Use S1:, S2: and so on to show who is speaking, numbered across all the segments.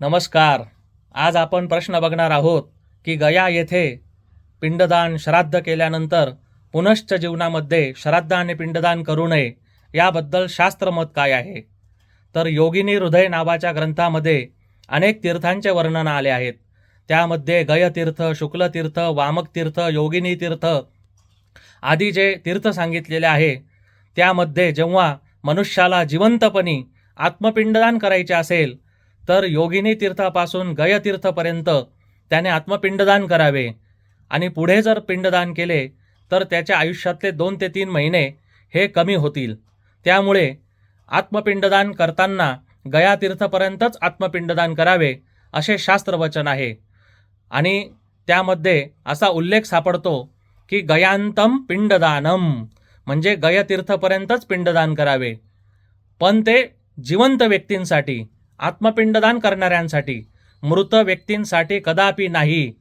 S1: नमस्कार. आज आपण प्रश्न बघणार आहोत की गया येथे पिंडदान श्राद्ध केल्यानंतर पुनश्च जीवनामध्ये श्राद्ध आणि पिंडदान करू नये याबद्दल शास्त्रमत काय आहे? तर योगिनी हृदय नावाच्या ग्रंथामध्ये अनेक तीर्थांचे वर्णन आले आहेत. त्यामध्ये गयतीर्थ शुक्लतीर्थ वामकतीर्थ योगिनी तीर्थ आदी जे तीर्थ सांगितलेले आहे त्यामध्ये जेव्हा मनुष्याला जिवंतपणी आत्मपिंडदान करायचे असेल तर योगिनी तीर्थापासून गयतीर्थपर्यंत त्याने आत्मपिंडदान करावे. आणि पुढे जर पिंडदान केले तर त्याच्या आयुष्यातले दोन ते तीन महिने हे कमी होतील. त्यामुळे आत्मपिंडदान करताना गयातीर्थपर्यंतच आत्मपिंडदान करावे असे शास्त्रवचन आहे. आणि त्यामध्ये असा उल्लेख सापडतो की गयांतम पिंडदानम म्हणजे गयतीर्थपर्यंतच पिंडदान करावे. पण ते जिवंत व्यक्तींसाठी आत्मपिंडदान करणाऱ्यांसाठी मृत व्यक्तींसाठी कदापि नाही.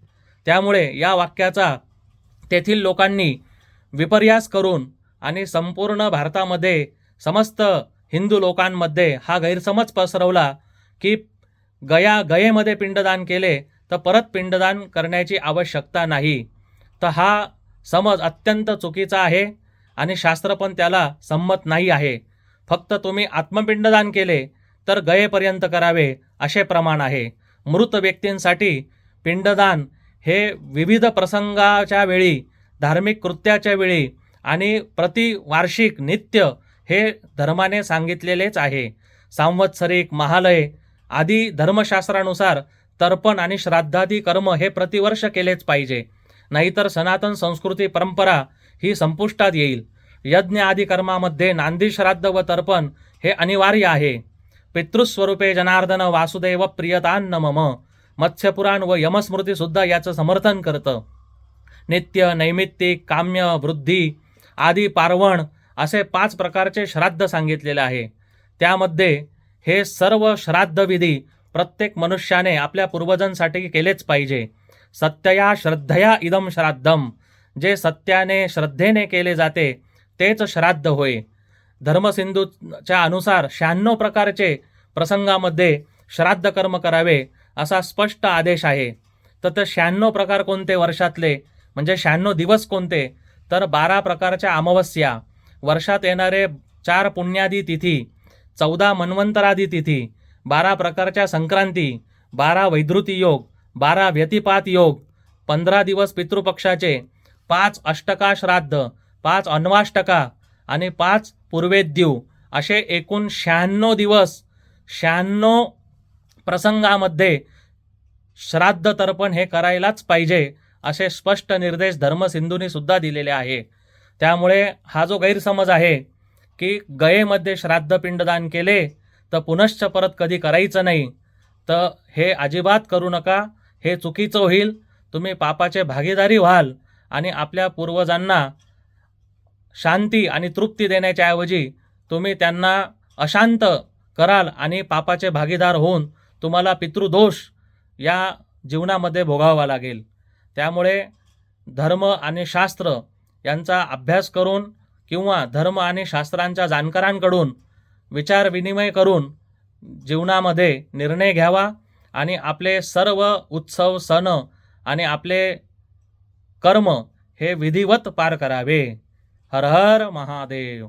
S1: त्यामुळे या वाक्याचा तेथील लोकांनी विपर्यास करून आणि संपूर्ण भारतामध्ये समस्त हिंदू लोकांमध्ये हा गैरसमज पसरवला की गया गयेमध्ये पिंडदान केले तर परत पिंडदान करण्याची आवश्यकता नाही. तर हा समज अत्यंत चुकीचा आहे आणि शास्त्र पण त्याला संमत नाही आहे. फक्त तुम्ही आत्मपिंडदान केले तर गयेपर्यंत करावे असे प्रमाण आहे. मृत व्यक्तींसाठी पिंडदान हे विविध प्रसंगाच्या वेळी धार्मिक कृत्याच्या वेळी आणि प्रतिवार्षिक नित्य हे धर्माने सांगितलेलेच आहे. सांवत्सरिक महालय आदी धर्मशास्त्रानुसार तर्पण आणि श्राद्धादी कर्म हे प्रतिवर्ष केलेच पाहिजे. नाहीतर सनातन संस्कृती परंपरा ही संपुष्टात येईल. यज्ञ आदी कर्मामध्ये नांदी श्राद्ध व तर्पण हे अनिवार्य आहे. पितृस्वरूपे जनार्दन वासुदेव प्रियतान्न मम मत्स्यपुराण व यमस्मृतीसुद्धा याचं समर्थन करतं. नित्य नैमित्तिक काम्य वृद्धी आदी पार्वण असे पाच प्रकारचे श्राद्ध सांगितलेले आहे. त्यामध्ये हे सर्व श्राद्धविधी प्रत्येक मनुष्याने आपल्या पूर्वजांसाठी केलेच पाहिजे. सत्यया श्रद्धया इदम श्राद्धम जे सत्याने श्रद्धेने केले जाते तेच श्राद्ध होय. धर्मसिंधूच्या अनुसार शहाण्णव प्रकारचे प्रसंगामध्ये श्राद्ध कर्म करावे असा स्पष्ट आदेश आहे. तर ते शहाण्णव प्रकार कोणते वर्षातले? म्हणजे शहाण्णव दिवस कोणते? तर बारा प्रकारच्या अमावस्या. वर्षात येणारे चार पुण्यादी तिथी चौदा मन्वंतरादी तिथी बारा प्रकारच्या संक्रांती बारा वैधृती योग बारा व्यतिपात योग पंधरा दिवस पितृपक्षाचे पाच अष्टका श्राद्ध पाच अन्वाष्टका आणि पाच पूर्वेद्यू असे एकूण शहाण्णव दिवस शहाण्णव प्रसंगामध्ये श्राद्ध तर्पण हे करायलाच पाहिजे असे स्पष्ट निर्देश धर्मसिंधूंनी सुद्धा दिलेले आहे. त्यामुळे हा जो गैरसमज आहे की गयेमध्ये श्राद्ध पिंडदान केले तर पुनश्च परत कधी करायचं नाही तर हे अजिबात करू नका हे चुकीचं होईल तुम्ही पापाचे भागीदारी व्हाल आणि आपल्या पूर्वजांना शांती आणि तृप्ती देण्याच्या ऐवजी तुम्ही त्यांना अशांत कराल आणि पापाचे भागीदार होऊन तुम्हाला पितृदोष या जीवनामध्ये भोगावा लागेल. त्यामुळे धर्म आणि शास्त्र यांचा अभ्यास करून किंवा धर्म आणि शास्त्रांच्या जाणकारांकडून विचार विनिमय करून जीवनामध्ये निर्णय घ्यावा आणि आपले सर्व उत्सव सण आणि आपले कर्म हे विधिवत पार करावे. हर हर महादेव.